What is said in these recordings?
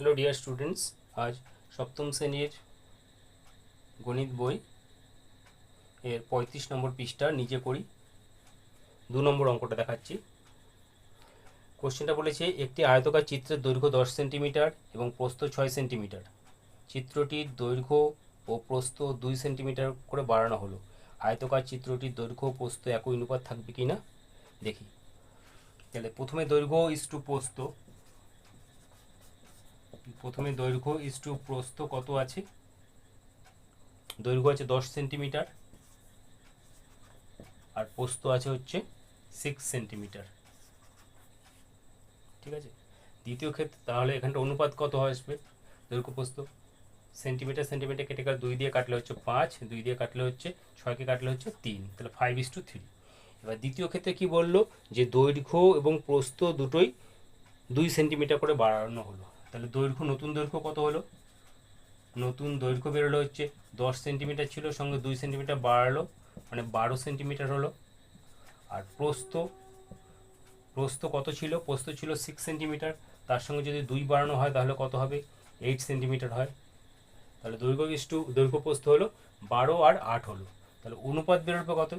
Hello dear students আজ সপ্তম শ্রেণির গণিত বই, এর পঁয়ত্রিশ নম্বর পৃষ্ঠা নিজে করি দু নম্বর অঙ্কটা দেখাচ্ছি। কোশ্চেনটা বলেছে, একটি আয়তকার চিত্রের দৈর্ঘ্য দশ সেন্টিমিটার এবং প্রস্থ ছয় সেন্টিমিটার। চিত্রটির দৈর্ঘ্য ও প্রস্থ দুই সেন্টিমিটার করে বাড়ানো হলো। আয়তকার চিত্রটির দৈর্ঘ্য প্রস্থ একই অনুপাত থাকবে কি না দেখি। তাহলে প্রথমে দৈর্ঘ্য ইস টু প্রস্থ প্রথমে দৈর্ঘ্য ইস প্রস্থ কত আছে? দৈর্ঘ্য আছে দশ সেন্টিমিটার। আর প্রস্থ আছে হচ্ছে সিক্স সেন্টিমিটার। ঠিক আছে? দ্বিতীয় ক্ষেত্রে তাহলে এখানটা অনুপাত কত আসবে? দৈর্ঘ্য, প্রস্থ। সেন্টিমিটার সেন্টিমিটার কেটে কাটে দুই দিয়ে কাটলে হচ্ছে পাঁচ, দুই দিয়ে কাটলে হচ্ছে ছয়কে কাটলে হচ্ছে তিন। তাহলে ফাইভ ইস টু থ্রি এবার দ্বিতীয় ক্ষেত্রে কি বলল? যে দৈর্ঘ্য এবং প্রস্থ দুটোই দুই সেন্টিমিটার করে বাড়ানো হলো। তাহলে দৈর্ঘ্য, নতুন দৈর্ঘ্য কত হলো? নতুন দৈর্ঘ্য বেরোলো হচ্ছে দশ সেন্টিমিটার ছিল, সঙ্গে দুই সেন্টিমিটার বাড়ালো মানে বারো সেন্টিমিটার হলো। আর প্রস্থ প্রস্থ কত ছিল? প্রস্থ ছিল সিক্স সেন্টিমিটার, তার সঙ্গে যদি দুই বাড়ানো হয় তাহলে কত হবে? এইট সেন্টিমিটার হয়। তাহলে দৈর্ঘ্য ইস্টু দৈর্ঘ্য প্রস্থ হলো বারো আর আট হলো। তাহলে অনুপাত বেরোবে কত?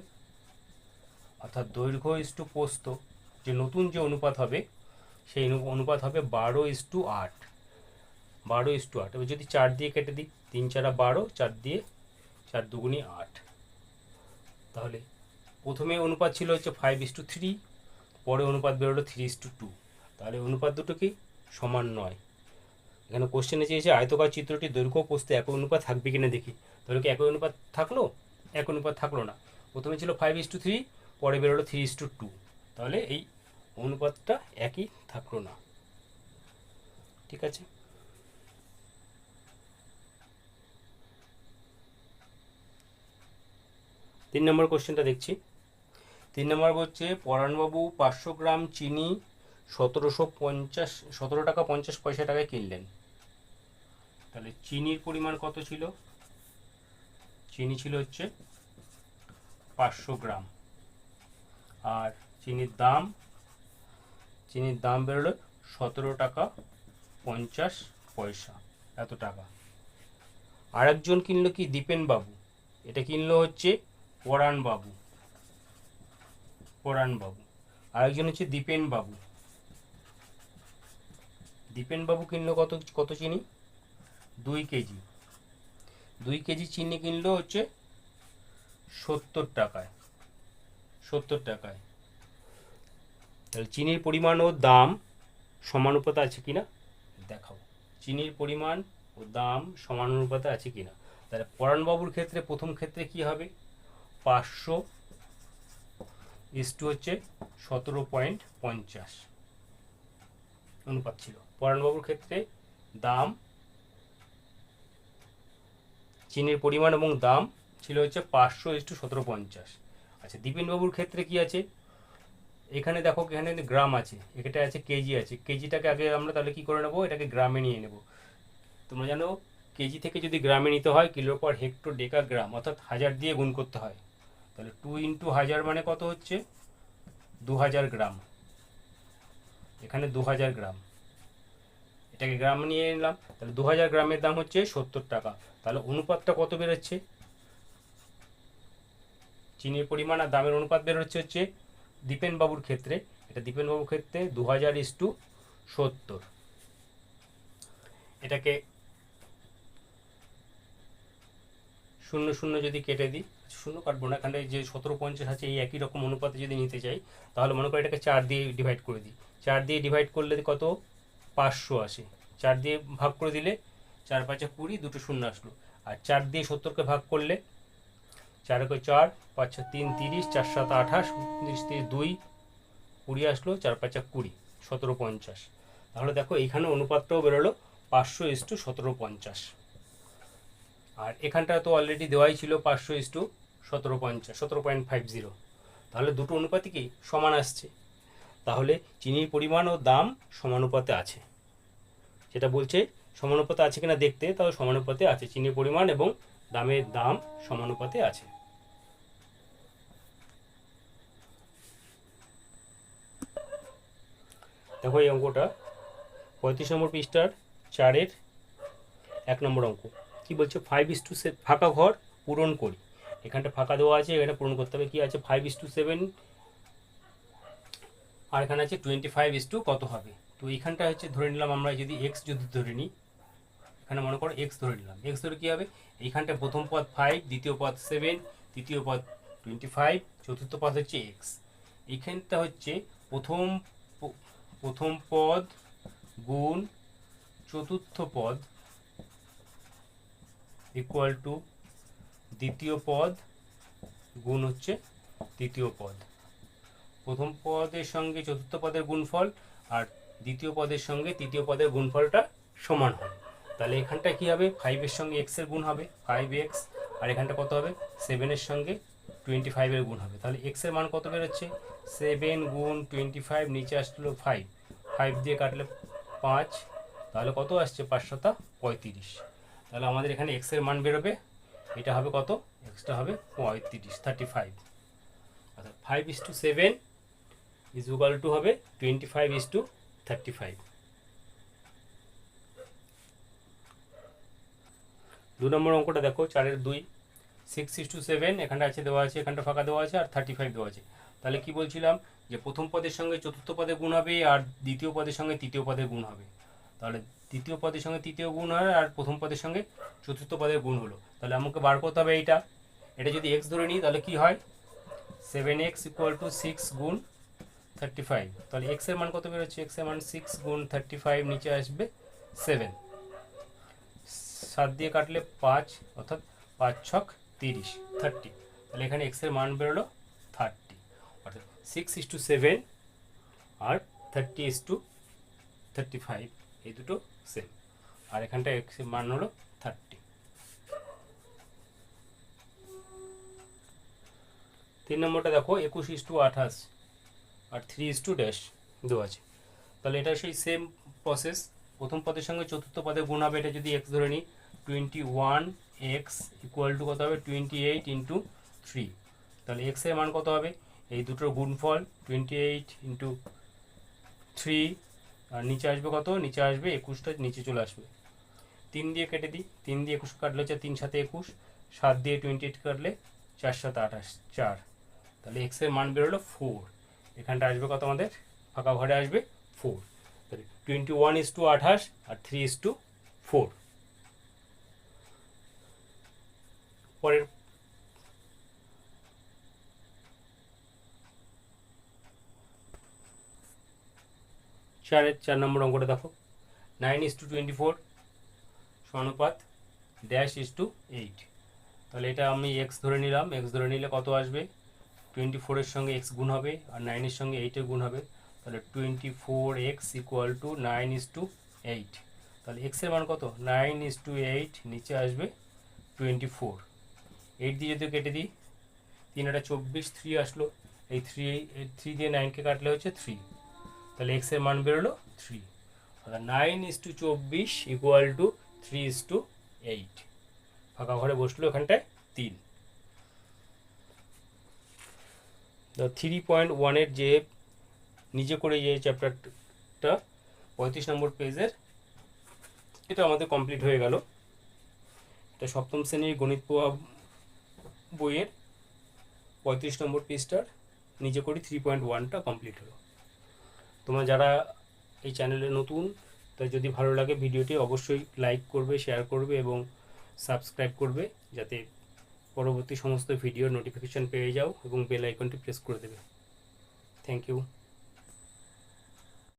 অর্থাৎ দৈর্ঘ্য ইস্টু প্রস্থ। যে নতুন যে অনুপাত হবে সেই অনু- অনুপাত হবে বারো ইস টু আট। বারো ইস টু আট। এবার যদি চার দিয়ে কেটে দিই, তিন চারা বারো, চার দিয়ে চার দুগুনি আট। তাহলে প্রথমে অনুপাত ছিল হচ্ছে ফাইভ ইস টু থ্রি পরে অনুপাত বেরোলো থ্রি ইস টু টু তাহলে অনুপাত দুটো কি সমান নয়। এখানে কোশ্চেনে চেয়েছে, আয়তকার চিত্রটি দৈর্ঘ্য পোস্তে একই অনুপাত থাকবে কিনা দেখি। তাহলে কি একই অনুপাত থাকল? এক অনুপাত থাকল না। প্রথমে ছিল ফাইভ ইস টু থ্রি পরে বেরোলো থ্রি ইস টু টু তাহলে এই অনুপাতটা একই থাকল না। ঠিক আছে? তিন নম্বর কোশ্চেনটা দেখছি। তিন নম্বর হচ্ছে পরাণবাবু পাঁচশো গ্রাম চিনি সতেরোশো পঞ্চাশ, সতেরো টাকা পঞ্চাশ পয়সা টাকায় কিনলেন। তাহলে চিনির পরিমাণ কত ছিল? চিনি ছিল হচ্ছে পাঁচশো গ্রাম। আর চিনির দাম চিনির দাম বেরোলো সতেরো টাকা পঞ্চাশ পয়সা। এত টাকা। আর একজন কিনলো কি? দীপেন বাবু। এটা কিনলো হচ্ছে পরাণ বাবু। পরাণ বাবু। আরেকজন হচ্ছে দীপেন বাবু। দীপেন বাবু কিনলো কত কত চিনি? দুই কেজি। দুই কেজি চিনি কিনলো হচ্ছে সত্তর টাকায়। সত্তর টাকায়। তাহলে চিনির পরিমাণ ও দাম সমানুপাতে আছে কিনা দেখাও। চিনির পরিমাণ ও দাম সমানুপাতে আছে কিনা তাহলে পরাণবাবুর ক্ষেত্রে প্রথম ক্ষেত্রে কি হবে? পাঁচশো ইস্টু হচ্ছে সতেরো পয়েন্ট পঞ্চাশ। অনুপাত ছিল। পরাণবাবুর ক্ষেত্রে দাম, চিনির পরিমাণ এবং দাম ছিল হচ্ছে পাঁচশো ইস্টু সতেরো পঞ্চাশ। আচ্ছা দীপেনবাবুর ক্ষেত্রে কি আছে? এখানে দেখো এখানে গ্রাম আছে এটা আছে কেজি আছে। কেজিটাকে আগে আমরা তাহলে কি করে নেব? এটাকে গ্রামে নিয়ে নেব। তোমরা জানো, কেজি থেকে যদি গ্রামে নিতে হয় কিলো পার হেক্টর ডেকা গ্রাম, অর্থাৎ হাজার দিয়ে গুণ করতে হয়। তাহলে টু ইন্টু হাজার মানে কত হচ্ছে? দু হাজার গ্রাম। এখানে দু হাজার গ্রাম। এটাকে গ্রাম নিয়ে নিলাম। তাহলে দু হাজার গ্রামের দাম হচ্ছে সত্তর টাকা। তাহলে অনুপাতটা কত বেরোচ্ছে? চিনির পরিমাণ আর দামের অনুপাত বেরোচ্ছে হচ্ছে দীপেন বাবুর ক্ষেত্রে, এটা দীপেন বাবুর ক্ষেত্রে দু হাজার ইস টু সত্তর। এটাকে শূন্য শূন্য যদি কেটে দিই শূন্য কাটবো না এখানে যে সতেরো পঞ্চাশ আছে, এই একই রকম অনুপাতে যদি নিতে চাই, তাহলে মনে করি এটাকে চার দিয়ে ডিভাইড করে দিই। চার দিয়ে ডিভাইড করলে কত? পাঁচশো আসে। চার দিয়ে ভাগ করে দিলে চার পাঁচে কুড়ি, দুটো শূন্য আসলো। আর চার দিয়ে সত্তরকে ভাগ করলে চার একে চার, পাঁচ তিন তিরিশ, চার সাত আঠাশ তিরিশ তিরিশ দুই, কুড়ি আসলো, চার পাঁচা কুড়ি, সতেরো পঞ্চাশ। তাহলে দেখো এখানে অনুপাতটাও বেরোলো, পাঁচশো ইস টু সতেরো পঞ্চাশ। আর এখানটা তো অলরেডি দেওয়াই ছিল পাঁচশো ইস টু সতেরো পঞ্চাশ, সতেরো পয়েন্ট ফাইভ জিরো। তাহলে দুটো অনুপাতই কি সমান আসছে? তাহলে চিনির পরিমাণ ও দাম সমানুপাতে আছে। যেটা বলছে সমানুপাতে আছে কিনা দেখতে তাহলে সমানুপাতে আছে। চিনির পরিমাণ এবং দামের দাম সমানুপাতে আছে। দেখো এই অঙ্কটা। পঁয়ত্রিশ নম্বর পৃষ্ঠার চারের এক নম্বর অঙ্ক। কি বলছে? ফাইভ ইস টু ফাঁকা ঘর পূরণ করি। এখানটা ফাঁকা দেওয়া আছে এখানে পূরণ করতে হবে। কি আছে? ফাইভ ইস টু সেভেন আর এখানে আছে টোয়েন্টি ফাইভ ইস টু কত হবে? তো এখানটা হচ্ছে ধরে নিলাম আমরা যদি এক্স যদি ধরে নিই এখানে মনে করো এক্স ধরে নিলাম। এক্স ধরে কী হবে? এইখানটা প্রথম পদ ফাইভ দ্বিতীয় পদ সেভেন তৃতীয় পদ টোয়েন্টি ফাইভ চতুর্থ পদ হচ্ছে এক্স এইখানটা হচ্ছে প্রথম প্রথম পদ গুণ চতুর্থ পদ ইকুয়াল টু দ্বিতীয় পদ গুণ হচ্ছে তৃতীয় পদ। প্রথম পদের সঙ্গে চতুর্থ পদের গুণফল আর দ্বিতীয় পদের সঙ্গে তৃতীয় পদের গুণফলটা সমান হবে তাহলে এখানটা কি হবে? ফাইভের সঙ্গে এক্সের গুণ হবে ফাইভ এক্স আর এখানটা কত হবে? সেভেনের সঙ্গে টোয়েন্টি ফাইভের গুণ হবে। তাহলে এক্সের মান কত বেরোচ্ছে? সেভেন গুণ টোয়েন্টি ফাইভ নিচে আসলো ফাইভ ফাইভ দিয়ে কাটলে পাঁচ। তাহলে কত আসছে? পাঁচশোটা পঁয়ত্রিশ। তাহলে আমাদের এখানে এক্সের মান বেরোবে। এটা হবে কত? এক্সটা হবে পঁয়ত্রিশ থার্টি ফাইভ অর্থাৎ five is to seven is to হবে twenty five is to thirty five দু নম্বর অঙ্কটা দেখো, চারের দুই সিক্স ইস টু সেভেন এখানটা আছে দেওয়া আছে, এখানটা ফাঁকা দেওয়া আছে, আর থার্টি ফাইভ দেওয়া আছে। তাহলে কি বলছিলাম যে প্রথম পদের সঙ্গে চতুর্থ পদে গুণ হবে, আর দ্বিতীয় পদের সঙ্গে তৃতীয় পদে গুণ হবে। তাহলে দ্বিতীয় পদের সঙ্গে তৃতীয় গুণ হয়, আর প্রথম পদের সঙ্গে চতুর্থ পদের গুণ হলো। তাহলে আমাকে বার করতে হবে এইটা। এটা যদি এক্স ধরে নিই, তাহলে কি হয়? Seven X equal to six গুণ থার্টি ফাইভ তাহলে এক্সের মান কত বেরোচ্ছে? এক্সের মান সিক্স গুণ থার্টি ফাইভ নিচে আসবে সেভেন সাত দিয়ে কাটলে পাঁচ, অর্থাৎ পাঁচ ছক তিরিশ থার্টি তাহলে এখানে এক্সের মান বেরোলো থার্টি অর্থাৎ six is to seven R thirty is to thirty five এই দুটো সেম আর এখানটা এক্সের মান হলো থার্টি তিন নম্বরটা দেখো, একুশ ইস টু আঠাশ আর থ্রি ইস টু ড্যাশ দেওয়া আছে। তাহলে এটা সেই সেম প্রসেস প্রথম পদের সঙ্গে চতুর্থ পদে গুণ হবে, এটা যদি এক্স ধরে নিই twenty one X equal to কত হবে? টোয়েন্টি এইট ইন্টু থ্রি তাহলে এক্সের মান কত হবে? এই দুটোর গুণফল টোয়েন্টি এইট ইন্টু থ্রি আর নিচে আসবে কত? নিচে আসবে একুশটা নিচে চলে আসবে। তিন দিয়ে কেটে দিই। তিন দিয়ে একুশ কাটলে হচ্ছে তিন সাথে একুশ। সাত দিয়ে টোয়েন্টি এইট কাটলে চার সাথে আঠাশ, চার। তাহলে এক্সের মান বেরোলো ফোর এখানটা আসবে কত আমাদের? ফাঁকা ঘরে আসবে ফোর তাহলে টোয়েন্টি ওয়ান ইস টু আঠাশ আর থ্রি ইস টু ফোর পরের চারের চার নম্বর অঙ্কটা দেখো। Nine is to twenty four সমানুপাত dash is to eight তাহলে এটা আমি এক্স ধরে নিলাম। এক্স ধরে নিলে কত আসবে? টোয়েন্টি ফোরের সঙ্গে এক্স গুণ হবে আর নাইনের সঙ্গে এইটের গুণ হবে। তাহলে twenty four X equal to nine is to eight তাহলে এক্সের মান কত? নাইন ইস টু এইট নিচে আসবে টোয়েন্টি ফোর এইট দিয়ে যদি কেটে দিই, তিন একটা চব্বিশ থ্রি আসলো, এই থ্রি থ্রি দিয়ে নাইনকে কাটলে হচ্ছে থ্রি তাহলে এক্সের মান বেরোলো থ্রি অর্থাৎ নাইন ইস টু চব্বিশ equal to three is to eight ফাঁকা ঘরে বসল এখানটায় তিন। থ্রি পয়েন্ট ওয়ানের যে নিজে করে যে চ্যাপ্টারটা পঁয়ত্রিশ নম্বর পেজের এটা আমাদের কমপ্লিট হয়ে গেল। এটা সপ্তম শ্রেণির গণিত পোয়া বইয়ের পঁয়ত্রিশ নম্বর পেজটার নিজে করি থ্রি পয়েন্ট ওয়ানটা কমপ্লিট হলো। তোমরা যারা এই চ্যানেলে নতুন তাই যদি ভালো লাগে ভিডিওটি অবশ্যই লাইক করবে শেয়ার করবে এবং সাবস্ক্রাইব করবে যাতে পরবর্তী সমস্ত ভিডিওর নোটিফিকেশান পেয়ে যাও এবং বেল আইকনটি প্রেস করে দেবে। Thank you